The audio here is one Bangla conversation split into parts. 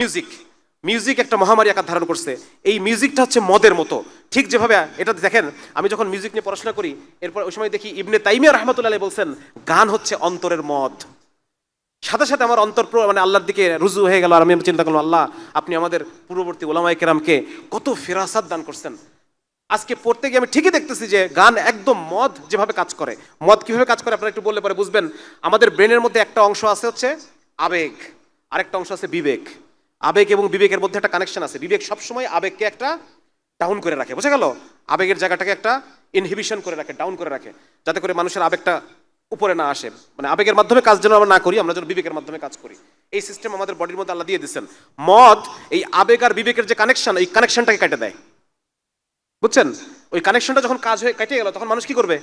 মিউজিক মিউজিক একটা মহামারী আকার ধারণ করছে। এই মিউজিকটা হচ্ছে মদের মতো। ঠিক যেভাবে এটা দেখেন, আমি যখন মিউজিক নিয়ে পড়াশোনা করি, এরপর ওই সময় দেখি ইবনে তাইমিয়া রহমতুল্লাহ বলছেন, গান হচ্ছে অন্তরের মদ। সাথে সাথে আমার অন্তর মানে আল্লাহর দিকে রুজু হয়ে গেল, আর আমি চিন্তা করলাম, আল্লাহ, আপনি আমাদের পূর্ববর্তী ওলামাই কেরামকে কত ফেরাসাত দান করছেন। আজকে পড়তে গিয়ে আমি ঠিকই দেখতেছি যে গান একদম মদ যেভাবে কাজ করে। মদ কীভাবে কাজ করে, আপনারা একটু বললে পরে বুঝবেন। আমাদের ব্রেনের মধ্যে একটা অংশ আছে হচ্ছে আবেগ, আরেকটা অংশ আছে বিবেক। আবেগ এবং বিবেকের মধ্যে একটা কানেকশন আছে। বিবেক সবসময় আবেগকে একটা ডাউন করে রাখে। বুঝা গেল? আবেগের জায়গাটাকে একটা ইনহিবিশন করে রাখে ডাউন করে রাখে, যাতে করে মানুষের আবেগটা উপরে না আসে। মানে আবেগের মাধ্যমে কাজ যেন আমরা না করি, আমরা যেন বিবেকের মাধ্যমে কাজ করি। এই সিস্টেম আমাদের বডির মধ্যে আল্লাহ দিয়ে দিচ্ছেন মদ, এই আবেগ আর বিবেকের যে কানেকশন এই কানেকশনটাকে কেটে দেয়। বুঝছেন? ওই কানেকশনটা যখন কাজ হয়ে কেটে গেল, তখন মানুষ কি করবে?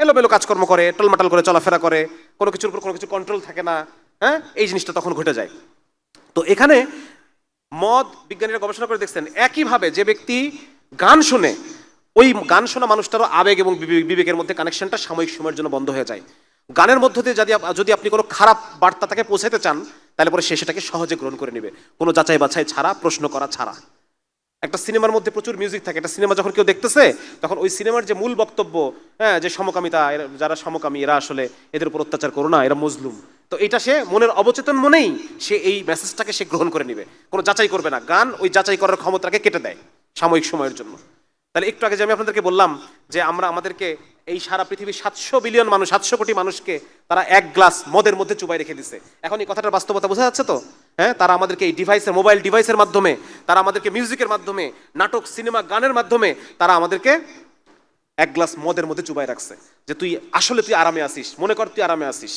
এলোমেলো কাজকর্ম করে, টলমাটাল করে, চলাফেরা করে, কোনো কিছুর উপর কোনো কিছু কন্ট্রোল থাকে না হ্যাঁ? এই জিনিসটা তখন ঘটে যায়। তো এখানে মদ বিজ্ঞানীরা গবেষণা করে দেখছেন, একইভাবে যে ব্যক্তি গান শোনে, ওই গান শোনা মানুষটারও আবেগ এবং বিবেকের মধ্যে কানেকশনটা সাময়িক সময়ের জন্য বন্ধ হয়ে যায়। গানের মধ্য দিয়ে যদি যদি আপনি কোনো খারাপ বার্তা তাকে পৌঁছাতে চান, তাহলে পরে সে সেটাকে সহজে গ্রহণ করে নেবে। কোনো যাচাই বাছাই ছাড়া, প্রশ্ন করা ছাড়া। একটা সিনেমার মধ্যে প্রচুর মিউজিক থাকে। একটা সিনেমা যখন কেউ দেখতেছে, তখন ওই সিনেমার যে মূল বক্তব্য হ্যাঁ যে সমকামিতা যারা সমকামী, এরা আসলে এদের উপর অত্যাচার করো না, এরা মজলুম। তো এটা সে মনের অবচেতন মনেই সে এই মেসেজটাকে সে গ্রহণ করে নেবে। কোনো যাচাই করবে না। গান ওই যাচাই করার ক্ষমতাকে কেটে দেয় সাময়িক সময়ের জন্য। তাহলে একটু আগে যে আমি আপনাদেরকে বললাম যে আমরা আমাদেরকে এই সারা পৃথিবীর সাতশো বিলিয়ন মানুষ, সাতশো কোটি মানুষকে তারা এক গ্লাস মদের মধ্যে চুবাই রেখে দিছে। এখন এই কথাটার বাস্তবতা বোঝা যাচ্ছে তো? হ্যাঁ তারা আমাদেরকে এই ডিভাইসের মোবাইল ডিভাইসের মাধ্যমে, তারা আমাদেরকে মিউজিকের মাধ্যমে, নাটক সিনেমা গানের মাধ্যমে, তারা আমাদেরকে এক গ্লাস মদের মধ্যে চুবাই রাখছে। যে তুই আসলে তুই আরামে আসিস মনে কর তুই আরামে আসিস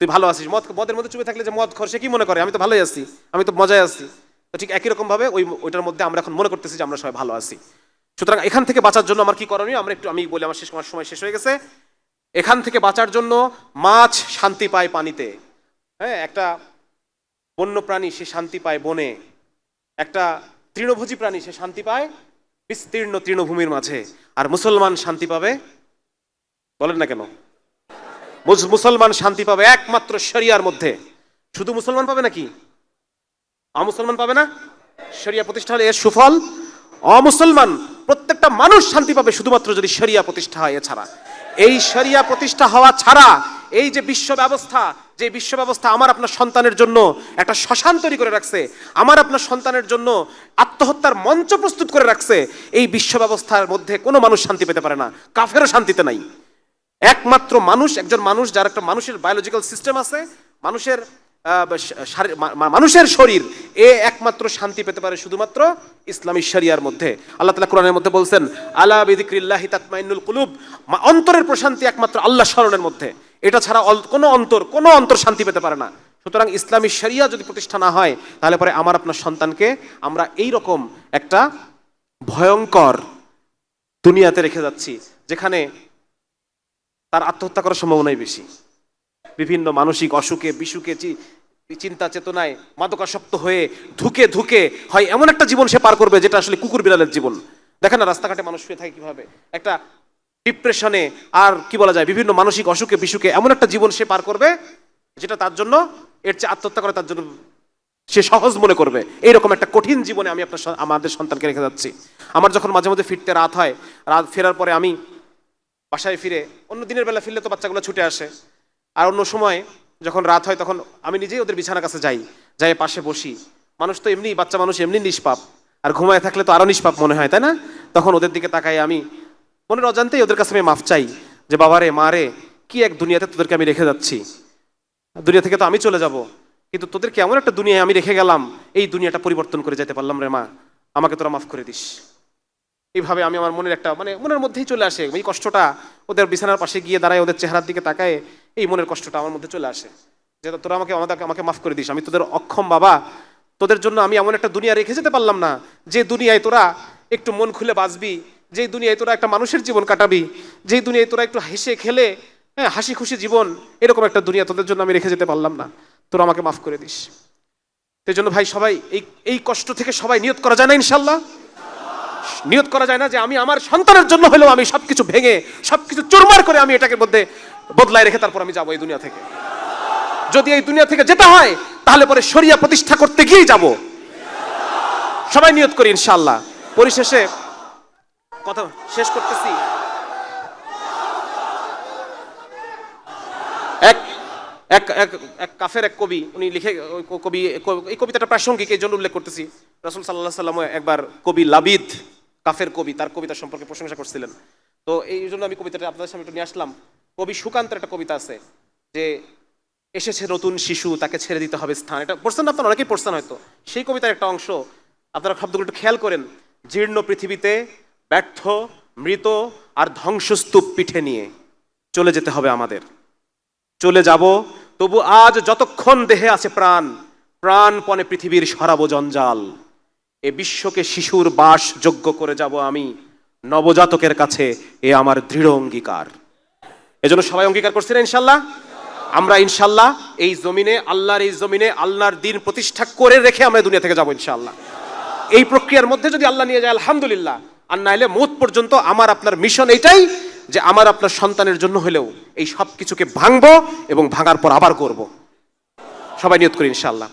তুই ভালো আছিস। মদ, মদের মধ্যে চুবে থাকলে যে মদ খর, সে কি মনে করে? আমি তো ভালোই আছি, আমি তো মজায় আছি। তো ঠিক একই রকম ভাবে ওই ওইটার মধ্যে আমরা এখন মনে করতেছি যে আমরা সবাই ভালো আছি। সুতরাং এখান থেকে বাঁচার জন্য আমার কি করণীয়? আমরা একটু, আমি বলি আমার শেষ, আমার সময় শেষ হয়ে গেছে। এখান থেকে বাঁচার জন্য মাছ শান্তি পায় পানিতে। হ্যাঁ একটা বন্য প্রাণী সে শান্তি পায় বনে। একটা তৃণভোজী প্রাণী সে শান্তি পায় বিস্তীর্ণ তৃণভূমির মাঝে। আর মুসলমান শান্তি পাবে? বলেন না কেন? মুসলমান শান্তি পাবে একমাত্র শরিয়ার মধ্যে। শুধু মুসলমান পাবে নাকি? অমুসলমান পাবে না? শরিয়া প্রতিষ্ঠা হলে এর সুফল। অমুসলমান, প্রত্যেকটা মানুষ শান্তি পাবে শুধুমাত্র যদি শরিয়া প্রতিষ্ঠা হয় এছাড়া। এই শরিয়া প্রতিষ্ঠা হওয়া ছাড়া এই যে বিশ্ব ব্যবস্থা, যে বিশ্ব ব্যবস্থা আমার আপনার সন্তানের জন্য একটা শ্মশান তৈরি করে রাখছে, আমার আপনার সন্তানের জন্য আত্মহত্যার মঞ্চ প্রস্তুত করে রাখছে, এই বিশ্ব ব্যবস্থার মধ্যে কোনো মানুষ শান্তি পেতে পারে না। কাফেরও শান্তিতে নাই। একমাত্র মানুষ, একজন মানুষ যার একটা মানুষের বায়োলজিক্যাল সিস্টেম আছে, মানুষের মানুষের শরীর, এ একমাত্র শান্তি পেতে পারে শুধুমাত্র ইসলামী শরিয়ার মধ্যে। আল্লাহ তালা কোরআনের মধ্যে বলছেন, আলা বিদিক্রিল্লাহি তাতমাইনুল কুলুব। অন্তরের প্রশান্তি একমাত্র আল্লাহ স্মরণের মধ্যে। এটা ছাড়া কোনো অন্তর কোনো অন্তর শান্তি পেতে পারে না। সুতরাং ইসলামী শরিয়া যদি প্রতিষ্ঠা না হয়, তাহলে পরে আমার, আপনার সন্তানকে আমরা এই রকম একটা ভয়ঙ্কর দুনিয়াতে রেখে যাচ্ছি, যেখানে তার আত্মহত্যা করার সম্ভাবনাই বেশি। বিভিন্ন মানসিক অসুখে, বিসুখে চিন্তা, চেতনায় মাদকাসক্ত হয়ে ধুকে ধুকে হয় এমন একটা জীবন সে পার করবে যেটা আসলে কুকুর বিড়ালের জীবন। দেখেন না, রাস্তাঘাটে মানুষ শুয়ে থাকে কীভাবে? একটা ডিপ্রেশনে আর কি বলা যায়, বিভিন্ন মানসিক অসুখে, বিসুখে এমন একটা জীবন সে পার করবে যেটা তার জন্য এর চেয়ে আত্মহত্যা করে তার জন্য সে সহজ মনে করবে। এইরকম একটা কঠিন জীবনে আমি আপনার আমাদের সন্তানকে রেখে যাচ্ছি। আমার যখন মাঝে মধ্যে ফিরতে রাত হয়, রাত ফেরার পরে আমি বাসায় ফিরে, অন্য দিনের বেলা ফিরলে তো বাচ্চাগুলো ছুটে আসে। আর অন্য সময় যখন রাত হয় তখন আমি নিজেই ওদের বিছানার কাছে যাই যাই পাশে বসি। মানুষ তো এমনি বাচ্চা মানুষ এমনি নিষ্পাপ। আর ঘুমায় থাকলে তো আরও নিষ্পাপ মনে হয়, তাই না? তখন ওদের দিকে তাকাই আমি। মনের অজান্তেই ওদের কাছে আমি মাফ চাই যে, বাবারে মারে কি এক দুনিয়াতে তোদেরকে আমি রেখে যাচ্ছি। দুনিয়া থেকে তো আমি চলে যাব। কিন্তু তোদেরকে এমন একটা দুনিয়ায় আমি রেখে গেলাম, এই দুনিয়াটা পরিবর্তন করে যেতে পারলাম রে মা। আমাকে তোরা মাফ করে দিস। এইভাবে আমি আমার মনের একটা মানে মনের মধ্যেই চলে আসে। এই কষ্টটা ওদের বিছানার পাশে গিয়ে দাঁড়ায়, ওদের চেহারার দিকে তাকায়, এই মনের কষ্টটা আমার মধ্যে চলে আসে। যে তোরা আমাকে আমাদের আমাকে মাফ করে দিস, আমি তোদের অক্ষম বাবা। তোদের জন্য আমি এমন একটা দুনিয়া রেখে যেতে পারলাম না, যে দুনিয়ায় তোরা একটু মন খুলে বাঁচবি যেই দুনিয়ায় তোরা একটা মানুষের জীবন কাটাবি যেই দুনিয়ায় তোরা একটু হেসে খেলে হ্যাঁ হাসি খুশি জীবন, এরকম একটা দুনিয়া তোদের জন্য আমি রেখে যেতে পারলাম না। তোরা আমাকে মাফ করে দিস। সেই জন্য ভাই সবাই, এই এই কষ্ট থেকে সবাই নিয়ত করা যায় না ইনশাল্লাহ। নিয়ত করা যায় না যে আমি আমার সন্তানের জন্য হলেও আমি সবকিছু ভেঙে, সবকিছু চুরমার করে আমি এটাকে মধ্যে বদলায় রেখে তারপর আমি যাব এই দুনিয়া থেকে। যদি এই দুনিয়া থেকে যেতে হয়, তাহলে পরে শরিয়া প্রতিষ্ঠা করতে গিয়েই যাব। সবাই নিয়ত করি ইনশাআল্লাহ। পরিশেষে কথা শেষ করতেছি। এক এক এক এক কাফের এক কবি, উনি লিখে কবি, এই কবিতাটা প্রাসঙ্গিক, এই জন্য উল্লেখ করতেছি। রসুল সাল্লাহ সাল্লাম একবার কবি লাবিদ কাফের কবি, তার কবিতা সম্পর্কে প্রশংসা করছিলেন। তো এই জন্য আমি কবিতাটা আপনাদের সামনে একটু নিয়ে আসলাম। কবি সুকান্তের একটা কবিতা আছে, যে এসেছে নতুন শিশু, তাকে ছেড়ে দিতে হবে স্থান। এটা পড়ছেন না আপনারা? অনেকেই পড়ছেন হয়তো। সেই কবিতার একটা অংশ, আপনারা শব্দগুলো একটু খেয়াল করেন। জীর্ণ পৃথিবীতে ব্যর্থ, মৃত আর ধ্বংসস্তূপ পিঠে নিয়ে চলে যেতে হবে আমাদের। চলে যাব, তবু আজ যতক্ষণ দেহে আছে প্রাণ, প্রাণপণে পৃথিবীর সরাবো জঞ্জাল। এ বিশ্বকে শিশুর বাস যোগ্য করে যাব আমি নবজাতকের কাছে এ আমার দৃঢ় অঙ্গীকার। এজন্য সবাই অঙ্গীকার করছি না ইনশাল্লাহ? আমরা ইনশাল্লাহ এই জমিনে, আল্লাহর এই জমিনে আল্লাহর দিন প্রতিষ্ঠা করে রেখে আমরা দুনিয়া থেকে যাব ইনশাল্লাহ। এই প্রক্রিয়ার মধ্যে যদি আল্লাহ নিয়ে যায়, আলহামদুলিল্লাহ। আর নাইলে মোত পর্যন্ত আমার আপনার মিশন এটাই যে আমার আপনার সন্তানের জন্য হলেও এই সব কিছুকে ভাঙবো এবং ভাঙার পর আবার করব। সবাই নিয়ত করি ইনশাল্লাহ।